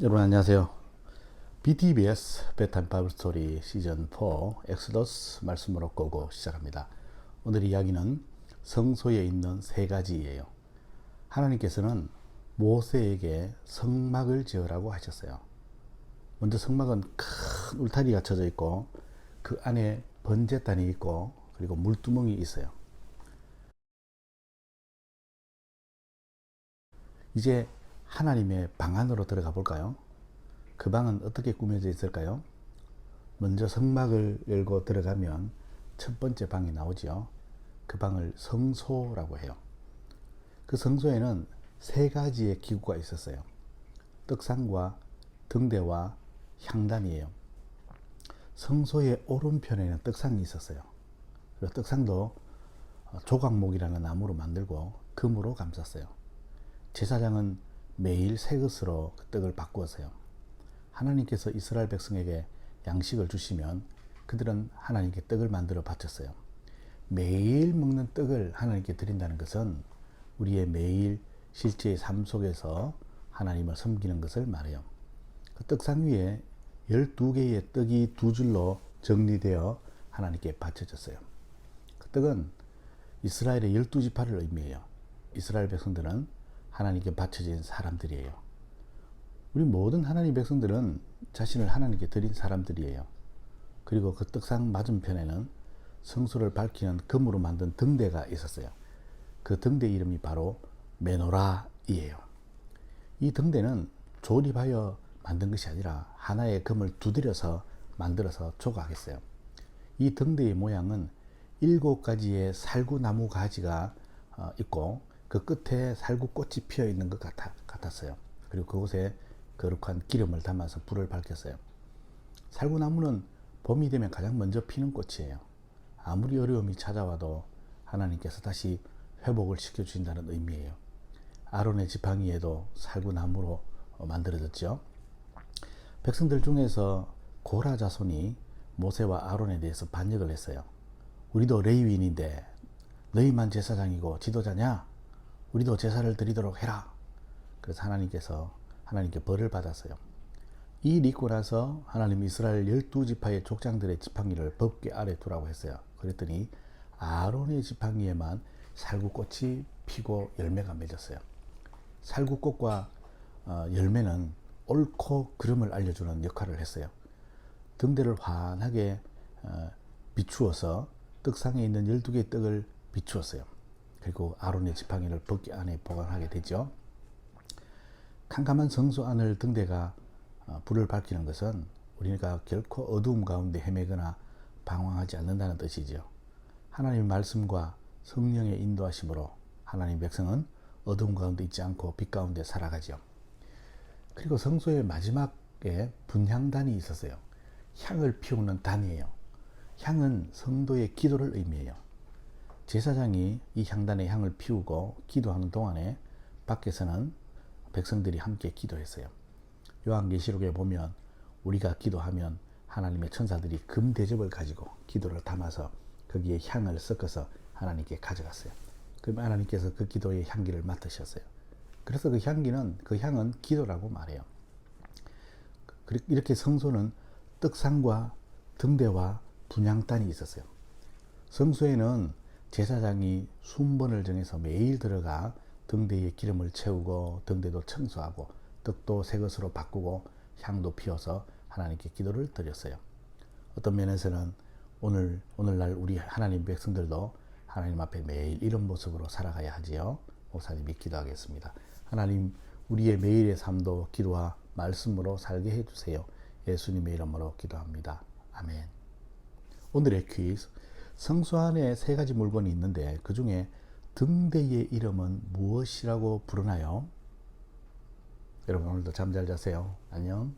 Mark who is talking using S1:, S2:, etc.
S1: 여러분 안녕하세요. BTBS 베탄 바이블 스토리 시즌 4 엑스더스 말씀으로 꼬고 시작합니다. 오늘 이야기는 성소에 있는 세 가지예요. 하나님께서는 모세에게 성막을 지으라고 하셨어요. 먼저 성막은 큰 울타리가 쳐져 있고 그 안에 번제단이 있고 그리고 물두멍이 있어요. 이제 하나님의 방 안으로 들어가 볼까요? 그 방은 어떻게 꾸며져 있을까요? 먼저 성막을 열고 들어가면 첫 번째 방이 나오죠. 그 방을 성소라고 해요. 그 성소에는 세 가지의 기구가 있었어요. 떡상과 등대와 향단이에요. 성소의 오른편에는 떡상이 있었어요. 그리고 떡상도 조각목이라는 나무로 만들고 금으로 감쌌어요. 제사장은 매일 새 것으로 그 떡을 바꾸었어요. 하나님께서 이스라엘 백성에게 양식을 주시면 그들은 하나님께 떡을 만들어 바쳤어요. 매일 먹는 떡을 하나님께 드린다는 것은 우리의 매일 실제의 삶 속에서 하나님을 섬기는 것을 말해요. 그 떡상 위에 12개의 떡이 두 줄로 정리되어 하나님께 바쳐졌어요. 그 떡은 이스라엘의 12지파를 의미해요. 이스라엘 백성들은 하나님께 바쳐진 사람들이에요. 우리 모든 하나님 백성들은 자신을 하나님께 드린 사람들이에요. 그리고 그 떡상 맞은편에는 성소를 밝히는 금으로 만든 등대가 있었어요. 그 등대 이름이 바로 메노라이에요. 이 등대는 조립하여 만든 것이 아니라 하나의 금을 두드려서 만들어서 조각했어요. 이 등대의 모양은 일곱 가지의 살구나무 가지가 어, 있고 그 끝에 살구꽃이 피어 있는 것 같아, 같았어요. 그리고 그곳에 거룩한 기름을 담아서 불을 밝혔어요. 살구나무는 봄이 되면 가장 먼저 피는 꽃이에요. 아무리 어려움이 찾아와도 하나님께서 다시 회복을 시켜주신다는 의미예요. 아론의 지팡이에도 살구나무로 만들어졌죠. 백성들 중에서 고라 자손이 모세와 아론에 대해서 반역을 했어요. 우리도 레위인인데 너희만 제사장이고 지도자냐? 우리도 제사를 드리도록 해라. 그래서 하나님께서 하나님께 벌을 받았어요. 이일 있고 나서 하나님 이스라엘 열두 지파의 족장들의 지팡이를 법궤 아래 두라고 했어요. 그랬더니 아론의 지팡이에만 살구꽃이 피고 열매가 맺었어요. 살구꽃과 어, 열매는 옳고 그름을 알려주는 역할을 했어요. 등대를 환하게 어, 비추어서 떡상에 있는 12개의 떡을 비추었어요. 그리고 아론의 지팡이를 벗기 안에 보관하게 되죠. 캄캄한 성소 안을 등대가 어, 불을 밝히는 것은 우리가 결코 어두움 가운데 헤매거나 방황하지 않는다는 뜻이죠. 하나님의 말씀과 성령의 인도하심으로 하나님 백성은 어두움 가운데 있지 않고 빛 가운데 살아가죠. 그리고 성소의 마지막에 분향단이 있었어요. 향을 피우는 단이에요. 향은 성도의 기도를 의미해요. 제사장이 이 향단의 향을 피우고 기도하는 동안에 밖에서는 백성들이 함께 기도했어요. 요한계시록에 보면 우리가 기도하면 하나님의 천사들이 금 대접을 가지고 기도를 담아서 거기에 향을 섞어서 하나님께 가져갔어요. 그럼 하나님께서 그 기도의 향기를 맡으셨어요. 그래서 그 향기는 그 향은 기도라고 말해요. 이렇게 성소는 떡상과 등대와 분향단이 있었어요. 성소에는 제사장이 순번을 정해서 매일 들어가 등대에 기름을 채우고 등대도 청소하고 떡도 새 것으로 바꾸고 향도 피워서 하나님께 기도를 드렸어요. 어떤 면에서는 오늘 오늘날 우리 하나님 백성들도 하나님 앞에 매일 이런 모습으로 살아가야 하지요. 목사님이 기도하겠습니다. 하나님 우리의 매일의 삶도 기도와 말씀으로 살게 해주세요. 예수님의 이름으로 기도합니다. 아멘. 오늘의 퀴즈. 성소 안에 세 가지 물건이 있는데 그 중에 등대의 이름은 무엇이라고 부르나요? 여러분 오늘도 잠 잘 자세요. 안녕.